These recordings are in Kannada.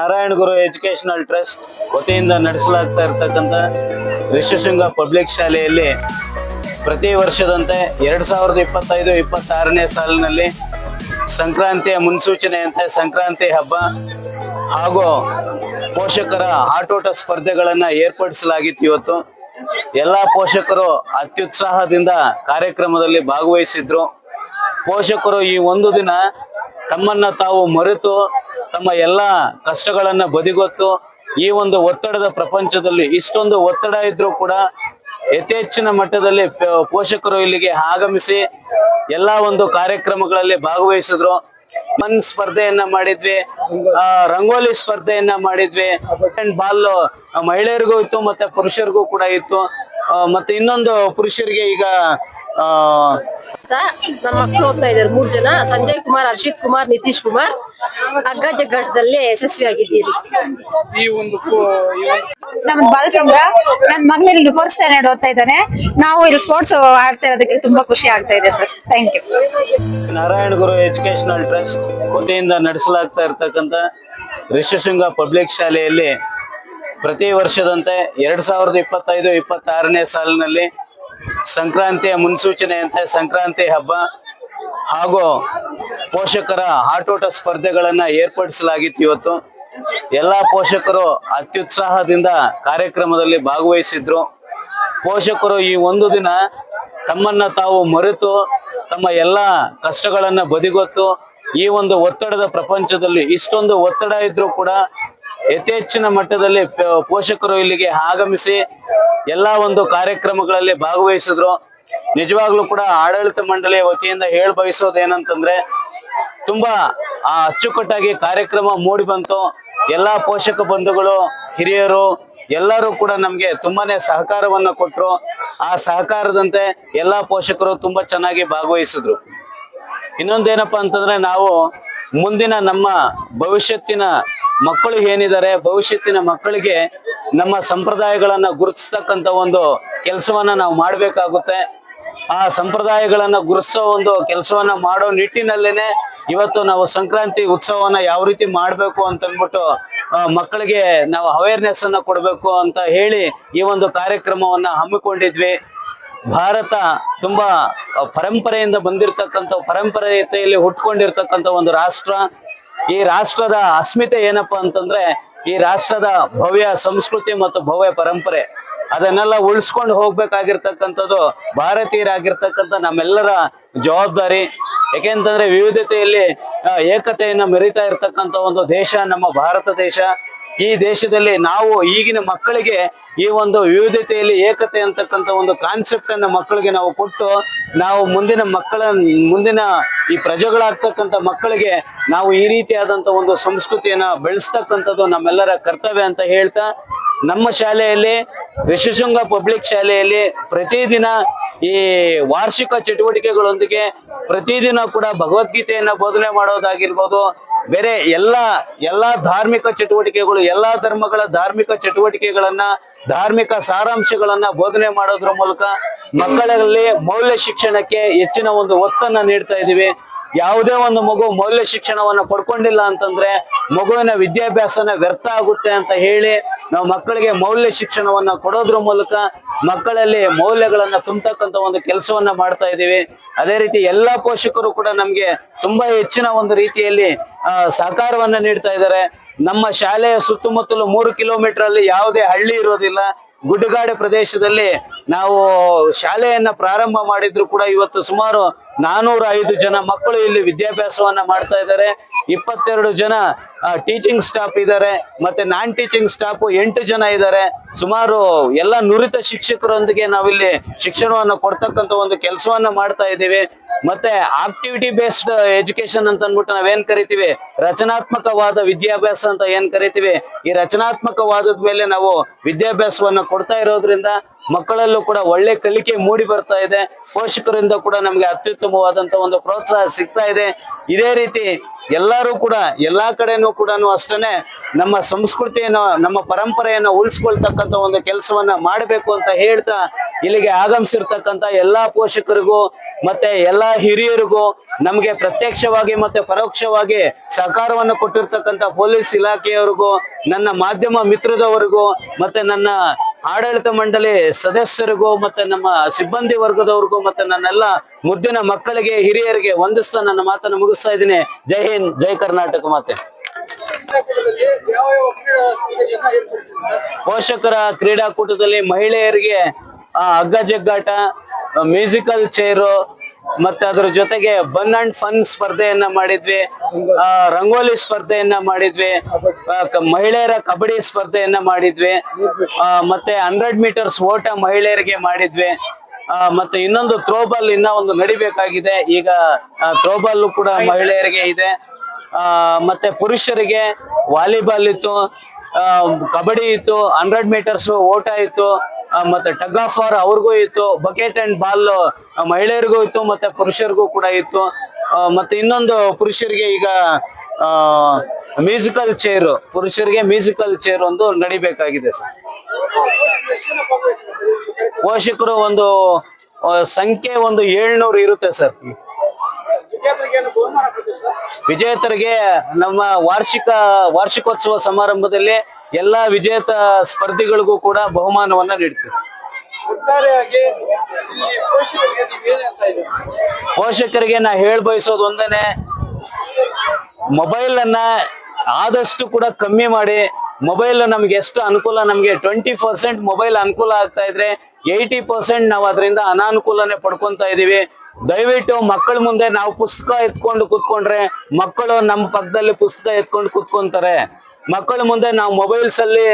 ನಾರಾಯಣ ಗುರು ಎಜುಕೇಶನಲ್ ಟ್ರಸ್ಟ್ ವತಿಯಿಂದ ನಡೆಸಲಾಗ್ತಾ ಇರತಕ್ಕಂತ ಋಷಿಶೃಂಗ ಪಬ್ಲಿಕ್ ಶಾಲೆಯಲ್ಲಿ ಪ್ರತಿ ವರ್ಷದಂತೆ ಎರಡು ಸಾವಿರದ ಇಪ್ಪತ್ತೈದು, ಇಪ್ಪತ್ತಾರನೇ ಸಾಲಿನಲ್ಲಿ ಸಂಕ್ರಾಂತಿಯ ಮುನ್ಸೂಚನೆಯಂತೆ ಸಂಕ್ರಾಂತಿ ಹಬ್ಬ ಹಾಗೂ ಪೋಷಕರ ಆಟೋಟ ಸ್ಪರ್ಧೆಗಳನ್ನು ಏರ್ಪಡಿಸಲಾಗಿತ್ತು ಇವತ್ತು. ಎಲ್ಲ ಪೋಷಕರು ಅತ್ಯುತ್ಸಾಹದಿಂದ ಕಾರ್ಯಕ್ರಮದಲ್ಲಿ ಭಾಗವಹಿಸಿದ್ರು. ಪೋಷಕರು ಈ ಒಂದು ದಿನ ತಮ್ಮನ್ನ ತಾವು ಮರೆತು ತಮ್ಮ ಎಲ್ಲ ಕಷ್ಟಗಳನ್ನ ಬದಿಗೊತ್ತು ಈ ಒಂದು ಒತ್ತಡದ ಪ್ರಪಂಚದಲ್ಲಿ ಇಷ್ಟೊಂದು ಒತ್ತಡ ಇದ್ರೂ ಕೂಡ ಯಥೇಚ್ಛಿನ ಮಟ್ಟದಲ್ಲಿ ಪೋಷಕರು ಇಲ್ಲಿಗೆ ಆಗಮಿಸಿ ಎಲ್ಲಾ ಒಂದು ಕಾರ್ಯಕ್ರಮಗಳಲ್ಲಿ ಭಾಗವಹಿಸಿದ್ರು. ಮನ್ ಸ್ಪರ್ಧೆಯನ್ನ ಮಾಡಿದ್ವಿ ರಂಗೋಲಿ ಸ್ಪರ್ಧೆಯನ್ನ ಮಾಡಿದ್ವಿ. ಅಂಡ್ ಬಾಲ್ ಮಹಿಳೆಯರಿಗೂ ಇತ್ತು ಮತ್ತೆ ಪುರುಷರಿಗೂ ಕೂಡ ಇತ್ತು. ಮತ್ತೆ ಇನ್ನೊಂದು ಪುರುಷರಿಗೆ ಈಗ ನಮ್ಮ ಮಕ್ಕಳು ಹೋಗ್ತಾ ಇದ್ದಾರೆ. ಮೂರ್ ಜನ ಸಂಜಯ್ ಕುಮಾರ್ ಹರ್ಷಿತ್ ಕುಮಾರ್ ನಿತೀಶ್ ಕುಮಾರ್. ಅಗ್ಗ ಜಗ್ಗಾಟದಲ್ಲಿ ಯಶಸ್ವಿಯಾಗಿದ್ದೀರಿ ಈ ಒಂದು ನಮ್ ಬಾಲಚಂದ್ರ ನನ್ ಮಗನ ಇಲ್ಲಿ ಫೋರ್ತ್ ಸ್ಟ್ಯಾಂಡರ್ಡ್ ಓದ್ತಾ ಇದ್ದಾನೆ. ನಾವು ಇಲ್ಲಿ ಸ್ಪೋರ್ಟ್ಸ್ ಆಡ್ತಾ ಇರೋದಕ್ಕೆ ತುಂಬಾ ಖುಷಿ ಆಗ್ತಾ ಇದೆ sir. Thank you Narayana Guru educational trust ವತಿಯಿಂದ ನಡೆಸಲಾಗ್ತಾ ಇರತಕ್ಕಂತ ಋಷಿಶೃಂಗ ಪಬ್ಲಿಕ್ ಶಾಲೆಯಲ್ಲಿ ಪ್ರತಿ ವರ್ಷದಂತೆ ಎರಡ್ ಸಾವಿರದ ಇಪ್ಪತ್ತೈದು ಇಪ್ಪತ್ತಾರನೇ ಸಾಲಿನಲ್ಲಿ ಸಂಕ್ರಾಂತಿಯ ಮುನ್ಸೂಚನೆಯಂತೆ ಸಂಕ್ರಾಂತಿ ಹಬ್ಬ ಹಾಗೂ ಪೋಷಕರ ಆಟೋಟ ಸ್ಪರ್ಧೆಗಳನ್ನು ಏರ್ಪಡಿಸಲಾಗಿತ್ತು ಇವತ್ತು. ಎಲ್ಲ ಪೋಷಕರು ಅತ್ಯುತ್ಸಾಹದಿಂದ ಕಾರ್ಯಕ್ರಮದಲ್ಲಿ ಭಾಗವಹಿಸಿದ್ರು. ಪೋಷಕರು ಈ ಒಂದು ದಿನ ತಮ್ಮನ್ನ ತಾವು ಮರೆತು ತಮ್ಮ ಎಲ್ಲ ಕಷ್ಟಗಳನ್ನ ಬದಿಗೊತ್ತು ಈ ಒಂದು ಒತ್ತಡದ ಪ್ರಪಂಚದಲ್ಲಿ ಇಷ್ಟೊಂದು ಒತ್ತಡ ಇದ್ರೂ ಕೂಡ ಯಥೇಚ್ಛಿನ ಮಟ್ಟದಲ್ಲಿ ಪೋಷಕರು ಇಲ್ಲಿಗೆ ಆಗಮಿಸಿ ಎಲ್ಲಾ ಒಂದು ಕಾರ್ಯಕ್ರಮಗಳಲ್ಲಿ ಭಾಗವಹಿಸಿದ್ರು. ನಿಜವಾಗ್ಲೂ ಕೂಡ ಆಡಳಿತ ಮಂಡಳಿಯ ವತಿಯಿಂದ ಬಯಸೋದು ಬಯಸೋದೇನಂತಂದ್ರೆ ತುಂಬಾ ಆ, ಅಚ್ಚುಕಟ್ಟಾಗಿ ಕಾರ್ಯಕ್ರಮ ಮೂಡಿ ಬಂತು. ಎಲ್ಲಾ ಪೋಷಕ ಬಂಧುಗಳು ಹಿರಿಯರು ಎಲ್ಲರೂ ಕೂಡ ನಮ್ಗೆ ತುಂಬಾನೇ ಸಹಕಾರವನ್ನ ಕೊಟ್ರು. ಆ ಸಹಕಾರದಂತೆ ಎಲ್ಲಾ ಪೋಷಕರು ತುಂಬಾ ಚೆನ್ನಾಗಿ ಭಾಗವಹಿಸಿದ್ರು. ಇನ್ನೊಂದೇನಪ್ಪಾ ಅಂತಂದ್ರೆ ನಾವು ಮುಂದಿನ ನಮ್ಮ ಭವಿಷ್ಯತ್ತಿನ ಮಕ್ಕಳು ಏನಿದ್ದಾರೆ, ಭವಿಷ್ಯತ್ತಿನ ಮಕ್ಕಳಿಗೆ ನಮ್ಮ ಸಂಪ್ರದಾಯಗಳನ್ನ ಗುರುತಿಸ್ತಕ್ಕಂತ ಒಂದು ಕೆಲಸವನ್ನ ನಾವು ಮಾಡಬೇಕಾಗುತ್ತೆ. ಆ ಸಂಪ್ರದಾಯಗಳನ್ನ ಗುರುತಿಸೋ ಒಂದು ಕೆಲಸವನ್ನ ಮಾಡೋ ನಿಟ್ಟಿನಲ್ಲೇನೆ ಇವತ್ತು ನಾವು ಸಂಕ್ರಾಂತಿ ಉತ್ಸವವನ್ನ ಯಾವ ರೀತಿ ಮಾಡ್ಬೇಕು ಅಂತ ಅಂದ್ಬಿಟ್ಟು ಮಕ್ಕಳಿಗೆ ನಾವು ಅವೇರ್ನೆಸ್ ಅನ್ನ ಕೊಡ್ಬೇಕು ಅಂತ ಹೇಳಿ ಈ ಒಂದು ಕಾರ್ಯಕ್ರಮವನ್ನ ಹಮ್ಮಿಕೊಂಡಿದ್ವಿ. ಭಾರತ ತುಂಬಾ ಪರಂಪರೆಯಿಂದ ಬಂದಿರತಕ್ಕಂಥ ಪರಂಪರೆಯಲ್ಲಿ ಹುಟ್ಕೊಂಡಿರ್ತಕ್ಕಂಥ ಒಂದು ರಾಷ್ಟ್ರ. ಈ ರಾಷ್ಟ್ರದ ಅಸ್ಮಿತೆ ಏನಪ್ಪಾ ಅಂತಂದ್ರೆ, ಈ ರಾಷ್ಟ್ರದ ಭವ್ಯ ಸಂಸ್ಕೃತಿ ಮತ್ತು ಭವ್ಯ ಪರಂಪರೆ, ಅದನ್ನೆಲ್ಲ ಉಳಿಸ್ಕೊಂಡು ಹೋಗ್ಬೇಕಾಗಿರ್ತಕ್ಕಂಥದ್ದು ಭಾರತೀಯರಾಗಿರ್ತಕ್ಕಂಥ ನಮ್ಮೆಲ್ಲರ ಜವಾಬ್ದಾರಿ. ಯಾಕೆಂತಂದ್ರೆ ವಿವಿಧತೆಯಲ್ಲಿ ಏಕತೆಯನ್ನು ಮೆರಿತಾ ಇರ್ತಕ್ಕಂಥ ಒಂದು ದೇಶ ನಮ್ಮ ಭಾರತ ದೇಶ. ಈ ದೇಶದಲ್ಲಿ ನಾವು ಈಗಿನ ಮಕ್ಕಳಿಗೆ ಈ ಒಂದು ವಿವಿಧತೆಯಲ್ಲಿ ಏಕತೆ ಅಂತಕ್ಕಂಥ ಒಂದು ಕಾನ್ಸೆಪ್ಟ್ ಅನ್ನ ಮಕ್ಕಳಿಗೆ ನಾವು ಕೊಟ್ಟು ನಾವು ಮುಂದಿನ ಮಕ್ಕಳ, ಮುಂದಿನ ಈ ಪ್ರಜೆಗಳಾಗ್ತಕ್ಕಂಥ ಮಕ್ಕಳಿಗೆ ನಾವು ಈ ರೀತಿಯಾದಂತ ಒಂದು ಸಂಸ್ಕೃತಿಯನ್ನ ಬೆಳೆಸ್ತಕ್ಕಂಥದ್ದು ನಮ್ಮೆಲ್ಲರ ಕರ್ತವ್ಯ ಅಂತ ಹೇಳ್ತಾ ನಮ್ಮ ಶಾಲೆಯಲ್ಲಿ ವಿಶ್ವಶೃಂಗ ಪಬ್ಲಿಕ್ ಶಾಲೆಯಲ್ಲಿ ಪ್ರತಿದಿನ ಈ ವಾರ್ಷಿಕ ಚಟುವಟಿಕೆಗಳೊಂದಿಗೆ ಪ್ರತಿದಿನ ಕೂಡ ಭಗವದ್ಗೀತೆಯನ್ನ ಬೋಧನೆ ಮಾಡೋದಾಗಿರ್ಬೋದು ಬೇರೆ ಎಲ್ಲ ಎಲ್ಲ ಧಾರ್ಮಿಕ ಚಟುವಟಿಕೆಗಳು, ಎಲ್ಲ ಧರ್ಮಗಳ ಧಾರ್ಮಿಕ ಚಟುವಟಿಕೆಗಳನ್ನ, ಧಾರ್ಮಿಕ ಸಾರಾಂಶಗಳನ್ನ ಬೋಧನೆ ಮಾಡೋದ್ರ ಮೂಲಕ ಮಕ್ಕಳಲ್ಲಿ ಮೌಲ್ಯ ಶಿಕ್ಷಣಕ್ಕೆ ಹೆಚ್ಚಿನ ಒಂದು ಒತ್ತನ್ನ ನೀಡ್ತಾ ಇದೀವಿ ಯಾವುದೇ ಒಂದು ಮಗು ಮೌಲ್ಯ ಶಿಕ್ಷಣವನ್ನ ಪಡ್ಕೊಂಡಿಲ್ಲ ಅಂತಂದ್ರೆ ಮಗುವಿನ ವಿದ್ಯಾಭ್ಯಾಸನ ವ್ಯರ್ಥ ಆಗುತ್ತೆ ಅಂತ ಹೇಳಿ ನಾವು ಮಕ್ಕಳಿಗೆ ಮೌಲ್ಯ ಶಿಕ್ಷಣವನ್ನ ಕೊಡೋದ್ರ ಮೂಲಕ ಮಕ್ಕಳಲ್ಲಿ ಮೌಲ್ಯಗಳನ್ನ ತುಂಬತಕ್ಕಂತ ಒಂದು ಕೆಲಸವನ್ನ ಮಾಡ್ತಾ ಇದ್ದೀವಿ. ಅದೇ ರೀತಿ ಎಲ್ಲಾ ಪೋಷಕರು ಕೂಡ ನಮ್ಗೆ ತುಂಬಾ ಹೆಚ್ಚಿನ ಒಂದು ರೀತಿಯಲ್ಲಿ ಸಹಕಾರವನ್ನ ನೀಡ್ತಾ ಇದ್ದಾರೆ. ನಮ್ಮ ಶಾಲೆಯ ಸುತ್ತಮುತ್ತಲು ಮೂರು ಕಿಲೋಮೀಟರ್ ಅಲ್ಲಿ ಯಾವುದೇ ಹಳ್ಳಿ ಇರೋದಿಲ್ಲ. ಗುಡ್ಡಗಾಡು ಪ್ರದೇಶದಲ್ಲಿ ನಾವು ಶಾಲೆಯನ್ನ ಪ್ರಾರಂಭ ಮಾಡಿದ್ರು ಕೂಡ ಇವತ್ತು ಸುಮಾರು ನಾನೂರ ಐದು ಜನ ಮಕ್ಕಳು ಇಲ್ಲಿ ವಿದ್ಯಾಭ್ಯಾಸವನ್ನ ಮಾಡ್ತಾ ಇದ್ದಾರೆ. ಇಪ್ಪತ್ತೆರಡು ಜನ ಟೀಚಿಂಗ್ ಸ್ಟಾಫ್ ಇದ್ದಾರೆ. ಮತ್ತೆ ನಾನ್ ಟೀಚಿಂಗ್ ಸ್ಟಾಫ್ ಎಂಟು ಜನ ಇದ್ದಾರೆ. ಸುಮಾರು ಎಲ್ಲ ನುರಿತ ಶಿಕ್ಷಕರೊಂದಿಗೆ ನಾವಿಲ್ಲಿ ಶಿಕ್ಷಣವನ್ನು ಕೊಡ್ತಕ್ಕಂತ ಒಂದು ಕೆಲಸವನ್ನ ಮಾಡ್ತಾ ಇದ್ದೀವಿ. ಮತ್ತೆ ಆಕ್ಟಿವಿಟಿ ಬೇಸ್ಡ್ ಎಜುಕೇಶನ್ ಅಂತ ಅಂದ್ಬಿಟ್ಟು ನಾವೇನ್ ಕರಿತೀವಿ? ರಚನಾತ್ಮಕವಾದ ವಿದ್ಯಾಭ್ಯಾಸ ಅಂತ ಏನ್ ಕರಿತೀವಿ? ಈ ರಚನಾತ್ಮಕವಾದದ ಮೇಲೆ ನಾವು ವಿದ್ಯಾಭ್ಯಾಸವನ್ನ ಕೊಡ್ತಾ ಇರೋದ್ರಿಂದ ಮಕ್ಕಳಲ್ಲೂ ಕೂಡ ಒಳ್ಳೆ ಕಲಿಕೆ ಮೂಡಿ ಬರ್ತಾ ಇದೆ. ಪೋಷಕರಿಂದ ಕೂಡ ನಮಗೆ ಅತ್ಯುತ್ತಮವಾದಂತ ಒಂದು ಪ್ರೋತ್ಸಾಹ ಸಿಗ್ತಾ ಇದೆ. ಇದೇ ರೀತಿ ಎಲ್ಲರೂ ಕೂಡ ಎಲ್ಲಾ ಕಡೆನೂ ಕೂಡ ಅಷ್ಟೇ ನಮ್ಮ ಸಂಸ್ಕೃತಿಯನ್ನು, ನಮ್ಮ ಪರಂಪರೆಯನ್ನು ಉಳಿಸ್ಕೊಳ್ತಕ್ಕಂಥ ಒಂದು ಕೆಲಸವನ್ನ ಮಾಡಬೇಕು ಅಂತ ಹೇಳ್ತಾ ಇಲ್ಲಿಗೆ ಆಗಮಿಸಿರ್ತಕ್ಕಂಥ ಎಲ್ಲಾ ಪೋಷಕರಿಗೂ ಮತ್ತೆ ಎಲ್ಲಾ ಹಿರಿಯರಿಗೂ ನಮಗೆ ಪ್ರತ್ಯಕ್ಷವಾಗಿ ಮತ್ತೆ ಪರೋಕ್ಷವಾಗಿ ಸಹಕಾರವನ್ನು ಕೊಟ್ಟಿರ್ತಕ್ಕಂಥ ಪೊಲೀಸ್ ಇಲಾಖೆಯವರಿಗೂ, ನನ್ನ ಮಾಧ್ಯಮ ಮಿತ್ರದವರಿಗೂ ಮತ್ತೆ ನನ್ನ ಆಡಳಿತ ಮಂಡಳಿ ಸದಸ್ಯರಿಗೂ ಮತ್ತೆ ನಮ್ಮ ಸಿಬ್ಬಂದಿ ವರ್ಗದವ್ರಿಗೂ ಮತ್ತೆ ನನ್ನೆಲ್ಲ ಮುದ್ದಿನ ಮಕ್ಕಳಿಗೆ ಹಿರಿಯರಿಗೆ ವಂದಿಸ್ತಾ ನನ್ನ ಮಾತನ್ನು ಮುಗಿಸ್ತಾ ಇದ್ದೀನಿ. ಜೈ ಹಿಂದ್ ಜೈ ಕರ್ನಾಟಕ ಮಾತೆ. ಪೋಷಕರ ಕ್ರೀಡಾಕೂಟದಲ್ಲಿ ಮಹಿಳೆಯರಿಗೆ ಆ, ಹಗ್ಗ ಜಗ್ಗಾಟ ಮ್ಯೂಸಿಕಲ್ ಚೇರು ಮತ್ತೆ ಅದ್ರ ಜೊತೆಗೆ ಬನ್ ಅಂಡ್ ಫನ್ ಸ್ಪರ್ಧೆಯನ್ನ ಮಾಡಿದ್ವಿ. ರಂಗೋಲಿ ಸ್ಪರ್ಧೆಯನ್ನ ಮಾಡಿದ್ವಿ. ಮಹಿಳೆಯರ ಕಬಡ್ಡಿ ಸ್ಪರ್ಧೆಯನ್ನ ಮಾಡಿದ್ವಿ. ಮತ್ತೆ ಹಂಡ್ರೆಡ್ ಮೀಟರ್ಸ್ ಓಟ ಮಹಿಳೆಯರಿಗೆ ಮಾಡಿದ್ವಿ. ಮತ್ತೆ ಇನ್ನೊಂದು ಥ್ರೋಬಾಲ್ ಇನ್ನ ಒಂದು ನಡಿಬೇಕಾಗಿದೆ. ಈಗ ಥ್ರೋಬಾಲ್ ಕೂಡ ಮಹಿಳೆಯರಿಗೆ ಇದೆ. ಮತ್ತೆ ಪುರುಷರಿಗೆ ವಾಲಿಬಾಲ್ ಇತ್ತು. ಕಬಡ್ಡಿ ಇತ್ತು. ಹಂಡ್ರೆಡ್ ಮೀಟರ್ಸ್ ಓಟ ಇತ್ತು. ಮತ್ತೆ ಟಗ್ ಆಫ್ ವಾರ್ ಅವ್ರಿಗೂ ಇತ್ತು ಬಕೆಟ್ ಅಂಡ್ ಬಾಲ್ ಮಹಿಳೆಯರಿಗೂ ಇತ್ತು, ಮತ್ತೆ ಪುರುಷರಿಗೂ ಕೂಡ ಇತ್ತು. ಮತ್ತೆ ಇನ್ನೊಂದು ಪುರುಷರಿಗೆ ಈಗ ಮ್ಯೂಸಿಕಲ್ ಚೇರ್ ಪುರುಷರಿಗೆ ಮ್ಯೂಸಿಕಲ್ ಚೇರ್ ಒಂದು ನಡಿಬೇಕಾಗಿದೆ ಸರ್. ಪೋಷಕರು ಒಂದು ಸಂಖ್ಯೆ ಒಂದು ಏಳ್ನೂರು ಇರುತ್ತೆ ಸರ್. ವಿಜೇತರಿಗೆ ನಮ್ಮ ವಾರ್ಷಿಕ ವಾರ್ಷಿಕೋತ್ಸವ ಸಮಾರಂಭದಲ್ಲಿ ಎಲ್ಲಾ ವಿಜೇತ ಸ್ಪರ್ಧಿಗಳಿಗೂ ಕೂಡ ಬಹುಮಾನವನ್ನ ನೀಡ್ತೀವಿ. ಒಟ್ಟಾರೆಯಾಗಿ ಪೋಷಕರಿಗೆ ನಾ ಹೇಳ ಬಯಸೋದು ಒಂದೇನೆ ಮೊಬೈಲ್ ಅನ್ನ ಆದಷ್ಟು ಕೂಡ ಕಮ್ಮಿ ಮಾಡಿ ಮೊಬೈಲ್ ನಮ್ಗೆ ಎಷ್ಟು ಅನುಕೂಲ ನಮ್ಗೆ ಟ್ವೆಂಟಿ ಪರ್ಸೆಂಟ್ ಮೊಬೈಲ್ ಅನುಕೂಲ ಆಗ್ತಾ ಇದ್ರೆ ಏಯ್ಟಿ ಪರ್ಸೆಂಟ್ ನಾವು ಅದರಿಂದ ಅನಾನುಕೂಲನೆ ಪಡ್ಕೊಂತ ಇದೀವಿ. ದಯವಿಟ್ಟು ಮಕ್ಕಳ ಮುಂದೆ ನಾವು ಪುಸ್ತಕ ಎತ್ಕೊಂಡು ಕೂತ್ಕೊಂಡ್ರೆ ಮಕ್ಕಳು ನಮ್ಮ ಪಕ್ಕದಲ್ಲಿ ಪುಸ್ತಕ ಎತ್ಕೊಂಡು ಕೂತ್ಕೊಂತಾರೆ. ಮಕ್ಕಳ ಮುಂದೆ ನಾವು ಮೊಬೈಲ್ಸ್ ಅಲ್ಲಿ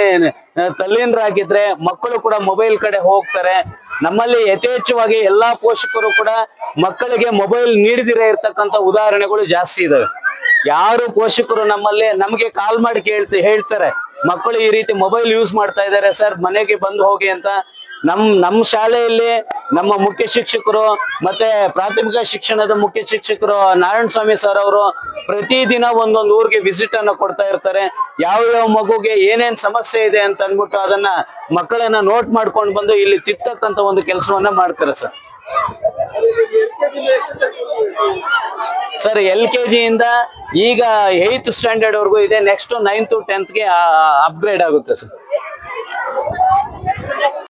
ತಲ್ಲೀನರಾಗಿದ್ರೆ ಮಕ್ಕಳು ಕೂಡ ಮೊಬೈಲ್ ಕಡೆ ಹೋಗ್ತಾರೆ. ನಮ್ಮಲ್ಲಿ ಯಥೇಚ್ಛವಾಗಿ ಎಲ್ಲಾ ಪೋಷಕರು ಕೂಡ ಮಕ್ಕಳಿಗೆ ಮೊಬೈಲ್ ನೀಡದಿರೇ ಇರ್ತಕ್ಕಂತ ಉದಾಹರಣೆಗಳು ಜಾಸ್ತಿ ಇದಾವೆ. ಯಾರು ಪೋಷಕರು ನಮ್ಮಲ್ಲಿ ನಮಗೆ ಕಾಲ್ ಮಾಡಿ ಕೇಳ್ತಾ, ಹೇಳ್ತಾರೆ, ಮಕ್ಕಳು ಈ ರೀತಿ ಮೊಬೈಲ್ ಯೂಸ್ ಮಾಡ್ತಾ ಇದ್ದಾರೆ, ಸರ್, ಮನೆಗೆ ಬಂದು ಹೋಗಿ ಅಂತ ನಮ್ ನಮ್ಮ ಶಾಲೆಯಲ್ಲಿ ನಮ್ಮ ಮುಖ್ಯ ಶಿಕ್ಷಕರು ಮತ್ತೆ ಪ್ರಾಥಮಿಕ ಶಿಕ್ಷಣದ ಮುಖ್ಯ ಶಿಕ್ಷಕರು ನಾರಾಯಣ ಸ್ವಾಮಿ ಸರ್ ಅವರು ಪ್ರತಿದಿನ ಒಂದೊಂದು ಊರಿಗೆ ವಿಸಿಟ್ ಅನ್ನ ಕೊಡ್ತಾ ಇರ್ತಾರೆ. ಯಾವ ಯಾವ ಮಗುಗೆ ಏನೇನ್ ಸಮಸ್ಯೆ ಇದೆ ಅಂತ ಅಂದ್ಬಿಟ್ಟು ಅದನ್ನ ಮಕ್ಕಳನ್ನ ನೋಟ್ ಮಾಡ್ಕೊಂಡು ಬಂದು ಇಲ್ಲಿ ತಿಕ್ತಕ್ಕಂತ ಒಂದು ಕೆಲಸವನ್ನ ಮಾಡ್ತಾರೆ ಸರ್. ಸರ್, ಎಲ್ ಕೆ ಜಿಯಿಂದ ಈಗ ಏಯ್ತ್ ಸ್ಟ್ಯಾಂಡರ್ಡ್ ವರ್ಗೂ ಇದೆ. ನೆಕ್ಸ್ಟ್ ನೈನ್ತ್ ಟೆಂತ್ಗೆ ಅಪ್ಗ್ರೇಡ್ ಆಗುತ್ತೆ ಸರ್.